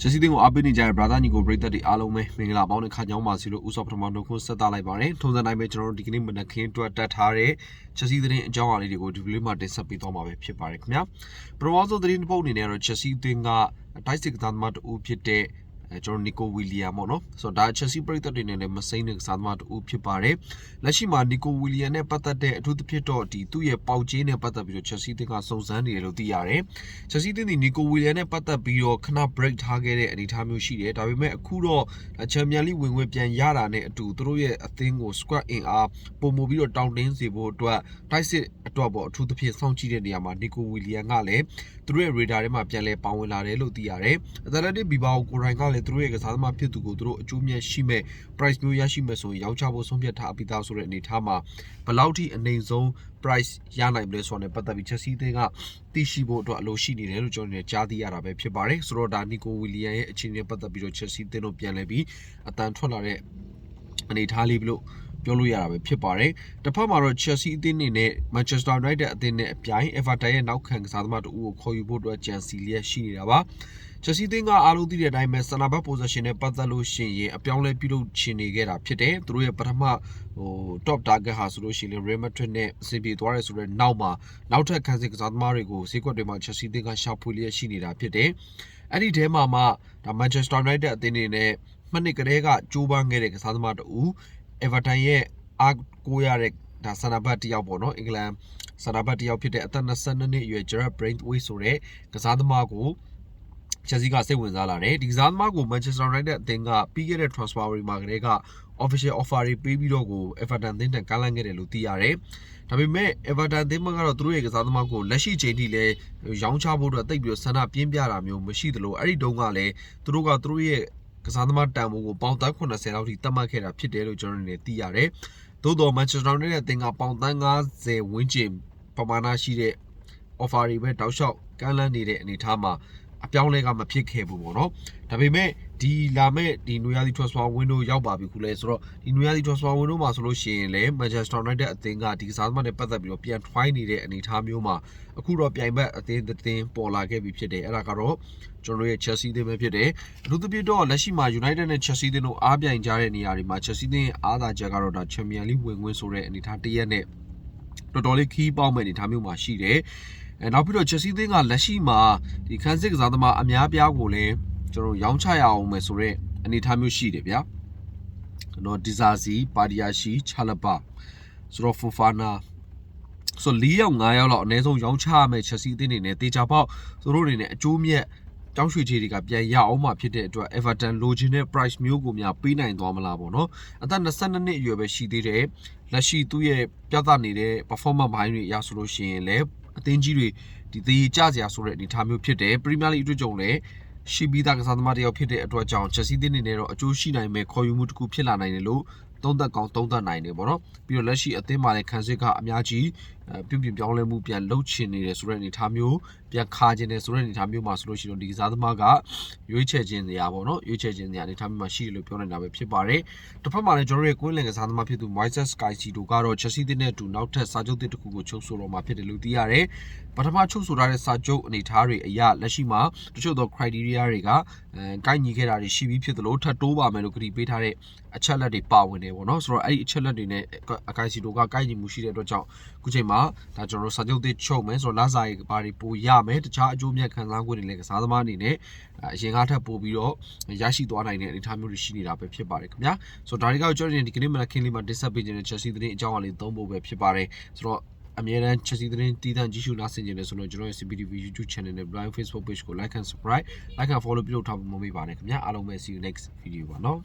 ချက်စီတင်းကိုအားပေးနေကြတဲ့ brother ညီကိုပရိသတ်တွေအားလုံးပဲမင်္ဂလာပေါင်းနဲ့ခါကြောင်းပါစီလို့ဥစ္စာပထမနှုတ်ခွန်းဆက်သလိုက်ပါတယ်ထုံစံတိုင်းပဲကျွန်တော်တို့ဒီကနေ့မနက်ခင်းအတွက်တက်ထားတဲ့ချက်စီတင်းအကြောင်းအရာလေးတွေကိုဒီဗီဒီယိုမှာတင်ဆက်ပေးသွားမှာပဲဖြစ်ပါတယ်ခင်ဗျာပထမဆုံးသတင်းတစ်ပုဒ်အနေနဲ့ကတော့ချက်စီတင်းကတိုက်စစ်ကစားသမားတူဖြစ်တဲ့ အဲကျွန်တော်နီကိုဝီလီယမ်ပေါ့နော်ဆိုတော့ဒါချက်စီပရိသတ်တွေနဲ့လည်းမစိမ့်တဲ့ကစားသမားတူဖြစ်ပါတယ်လက်ရှိမှာနီကိုဝီလီယမ်နဲ့ပတ်သက်တဲ့အထူးသဖြင့်တော့ဒီသူ့ရဲ့ပေါက်ကျေးနဲ့ပတ်သက်ပြီးတော့ချက်စီတင်းကစုံစမ်းနေတယ်လို့သိရတယ်ချက်စီတင်းဒီနီကိုဝီလီယမ်နဲ့ပတ်သက်ပြီးတော့ခဏ break ထားခဲ့တဲ့အနေအထားမျိုးရှိတယ်ဒါပေမဲ့အခုတော့ချန်ပီယံလိဝင်ဝင်ပြန်ရတာနဲ့အတူသူတို့ရဲ့အသင်းကို squad in အားပုံမူပြီးတော့တောင်းတင်းစေဖို့အတွက်တိုက်စစ်အတွက်ပေါ့အထူးသဖြင့်စောင့်ကြည့်တဲ့နေရာမှာနီကိုဝီလီယမ်ကလည်းသူတို့ရဲ့ radar ထဲမှာပြန်လဲပါဝင်လာတယ်လို့သိရတယ်အသလက်တစ်ဘီဘာကိုကိုရိုင်းကလည်းသူတို့ရဲ့ကစားသမားဖြစ်သူကိုသူတို့အကျိုးမြတ်ရှိမဲ့ price မျိုးရရှိမဲ့ဆိုရင်ရောင်းချဖို့ဆုံးဖြတ်ထားပြီးသားဆိုတဲ့အနေအထားမှာဘယ်လောက်ထိအနေဆုံး price ရနိုင်မလဲဆိုတော့ ਨੇ ပတ်သက်ပြီးချက်စီးသင်းကသိရှိဖို့အတွက်အလိုရှိနေတယ်လို့ကျွန်တော်တို့ကြားသိရတာပဲဖြစ်ပါတယ်ဆိုတော့ဒါနီကိုဝီလီယမ်ရဲ့အခြေအနေနဲ့ပတ်သက်ပြီးတော့ချက်စီးသင်းတို့ပြန်လဲပြီးအတန်ထွက်လာတဲ့အနေအထားလေးလို့ ပြောလို့ရတာပဲဖြစ်ပါတယ်တစ်ဖက်မှာတော့ Chelsea အသင်းအနေနဲ့ Manchester United အသင်းနဲ့အပြိုင် Everton ရဲ့နောက်ခံကစားသမားတို့ကိုခေါ်ယူဖို့အတွက်ကြံစီလျက်ရှိနေတာပါချက်စီသင်းကအားလုံးသိတဲ့အတိုင်းပဲဆန္ဒဘတ် position နဲ့ပတ်သက်လို့ရှိရင်အပြောင်းလဲပြုလုပ်ချင်နေခဲ့တာဖြစ်တယ်သူတို့ရဲ့ပထမဟို top target ဟာဆိုလို့ရှိရင် Real Madrid နဲ့အဆင်ပြေသွားတယ်ဆိုတော့နောက်မှာနောက်ထပ်ခန်းစစ်ကစားသမားတွေကိုဈေးကွက်တွေမှာချက်စီသင်းကရှာဖွေလျက်ရှိနေတာဖြစ်တယ်အဲ့ဒီထဲမှာမှဒါ Manchester United အသင်းတွေနဲ့မှနှစ်ကလေးကကြိုးပမ်းခဲ့တဲ့ကစားသမားတူ Everton ရဲ့အားကိုးရတဲ့ဒါဆန္ဒဘတ်တယောက်ပေါ့နော်အင်္ဂလန်ဆန္ဒဘတ်တယောက်ဖြစ်တဲ့အသက်22နှစ်အရွယ် Gerard Braithwaite ဆိုတဲ့ကစားသမားကိုချက်စီကစိတ်ဝင်စားလာတယ်ဒီကစားသမားကို Manchester United အသင်းကပြီးခဲ့တဲ့ transfer window မှာကလေးက official offer တွေပေးပြီးတော့ကို Everton အသင်းတန်ကမ်းလှမ်းခဲ့တယ်လို့သိရတယ်ဒါပေမဲ့ Everton အသင်းဘက်ကတော့သူတို့ရဲ့ကစားသမားကိုလက်ရှိချိန်ထိလည်းရောင်းချဖို့အတွက်တိတ်ပြီးတော့ဆန္ဒပြင်းပြတာမျိုးမရှိသလိုအဲ့ဒီတုန်းကလည်းသူတို့ကသူတို့ရဲ့ ကစားသမားတန်ဖိုးကိုပေါင်သန်း80လောက်ထိသတ်မှတ်ခဲ့တာဖြစ်တယ်လို့ကျွန်တော်တို့လည်းသိရတယ်သို့တော် Manchester United အသင်းကပေါင်သန်း90ဝန်းကျင်ပမာဏရှိတဲ့ offer တွေပဲတောက်လျှောက်ကမ်းလှမ်းနေတဲ့အနေအထားမှာအပြောင်းလဲကမဖြစ်ခဲ့ဘူးပေါ့နော်ဒါပေမဲ့ ဒီလာမဲ့ဒီနွေရာသီ transfer window ရောက်ပါပြီခုလဲဆိုတော့ဒီနွေရာသီ transfer window မှာဆိုလို့ရှိရင်လည်း Manchester United အသင်းကဒီကစားသမားနဲ့ပတ်သက်ပြီးတော့ပြန် try နေတဲ့အနေအထားမျိုးမှာအခုတော့ပြိုင်ဘက်အသင်းအသင်းပေါ်လာခဲ့ပြီဖြစ်တယ်အဲ့ဒါကတော့ကျွန်တော်တို့ရဲ့ Chelsea အသင်းပဲဖြစ်တယ်အထူးသဖြင့်တော့လက်ရှိမှာ United နဲ့ Chelsea အသင်းတို့အားပြိုင်ကြတဲ့နေရာတွေမှာ Chelsea အသင်းအားသာချက်ကတော့ဒါ Champions League ဝင်ခွင့်ဆိုတဲ့အနေအထားတစ်ရက်နဲ့တော်တော်လေးခီးပေါက်မဲ့အနေအထားမျိုးမှာရှိတယ်အဲနောက်ပြီးတော့ Chelsea အသင်းကလက်ရှိမှာဒီခန်းစစ်ကစားသမားအများပြားကိုလည်း ကျွန်တော်ရောင်းချရအောင်မယ်ဆိုတော့အနေအထားမျိုးရှိတယ်ဗျာကျွန်တော်ဒီဇာစီပါဒီယာရှိချလပါဆိုတော့ဖူဖာနာဆို၄ယောက်၅ယောက်လောက်အနည်းဆုံးရောင်းချရမယ် Chelsea အသင်းနေနဲ့တေချာပေါက်သူတို့အနေနဲ့အကျိုးမြတ်တောင်းရွှေချေတွေကပြန်ရအောင်မှဖြစ်တဲ့အတွက် Everton လိုချင်တဲ့ price မျိုးကိုများပေးနိုင်သွားမလားပေါ့နော်အသက်22နှစ်အရွယ်ပဲရှိသေးတယ်လက်ရှိသူ့ရဲ့ပြသနေတဲ့ performance ဘိုင်းတွေအရဆိုလို့ရှိရင်လည်းအသင်းကြီးတွေဒီသေးကြစရာဆိုတဲ့အနေအထားမျိုးဖြစ်တယ် Premier League အတွေ့အကြုံလည်း ရှိပြီးသားကစားသမားတယောက်ဖြစ်တဲ့အတွက်ကြောင့် Chelsea တင်းနေနဲ့တော့အကျိုးရှိနိုင်မဲ့ခေါ်ယူမှုတစ်ခုဖြစ်လာနိုင်တယ်လို့သုံးသက်ကောင်းသုံးသက်နိုင်တယ်ပေါ့နော်ပြီးတော့လက်ရှိအသင်းမှာလည်းခံစစ်ကအများကြီး ပြုပြင်ပြောင်းလဲမှုပြန်လှုပ်ချင်နေတယ်ဆိုတဲ့အနေအထားမျိုးပြန်ခါခြင်းတယ်ဆိုတဲ့အနေအထားမျိုးမှာဆိုလို့ရှိရင်ဒီကစားသမားကရွေးချယ်ခြင်းစရာပေါ့နော်ရွေးချယ်ခြင်းစရာအနေအထားမျိုးမှာရှိတယ်လို့ပြောနေတာပဲဖြစ်ပါတယ်တစ်ဖက်မှာလည်းကျွန်တော်တို့ရဲ့ကွင်းလင်ကစားသမားဖြစ်သူ Moises Caicedo ကတော့ Chelsea တင်းနဲ့အတူနောက်ထပ်စာချုပ်သစ်တစ်ခုကိုချုပ်ဆိုတော့မှာဖြစ်တယ်လို့သိရတယ်ပထမချုပ်ဆိုထားတဲ့စာချုပ်အနေအထားတွေအရလက်ရှိမှာတချို့သော criteria တွေကအဲကိုက်ညီခဲ့တာတွေရှိပြီးဖြစ်သလိုထပ်တိုးပါမယ်လို့ကတိပေးထားတဲ့အချက်လက်တွေပါဝင်တယ်ပေါ့နော်ဆိုတော့အဲ့ဒီအချက်လက်တွေနဲ့အကိုင်စီတိုကကိုက်ညီမှုရှိတဲ့အတွက်ကြောင့်အခုချိန်မှာဒါကျွန်တော်တို့စာချုပ်သစ်ချုပ်မယ်ဆိုတော့လာစာရေးဘာတွေပိုရမယ်တခြားအကျိုးမြတ်ခံစား권တွေလည်းကစားသမားအနေနဲ့အရင်ကထပ်ပို့ပြီးတော့ရရှိသွားနိုင်တဲ့အနေအထားမျိုးတွေရှိနေတာပဲဖြစ်ပါတယ်ခင်ဗျာဆိုတော့ဒါတွေကကျွန်တော်ဒီကနေ့မနက်ခင်းလေးမှာတင်ဆက်ပေးခြင်းတဲ့ Chelsea သတင်းအကြောင်းအရာလေးသုံးဖို့ပဲဖြစ်ပါတယ်ဆိုတော့အမြဲတမ်း Chelsea သတင်းတည်တံ့ကြည့်ရှုနားဆင်ကြတယ်ဆိုတော့ကျွန်တော်ရဲ့ CPTV YouTube channel နဲ့ Blind Facebook page ကို like and subscribe like and follow ပြုလုပ်ထားဖို့မမေ့ပါနဲ့ခင်ဗျာအားလုံးပဲ see you next video ပါနော်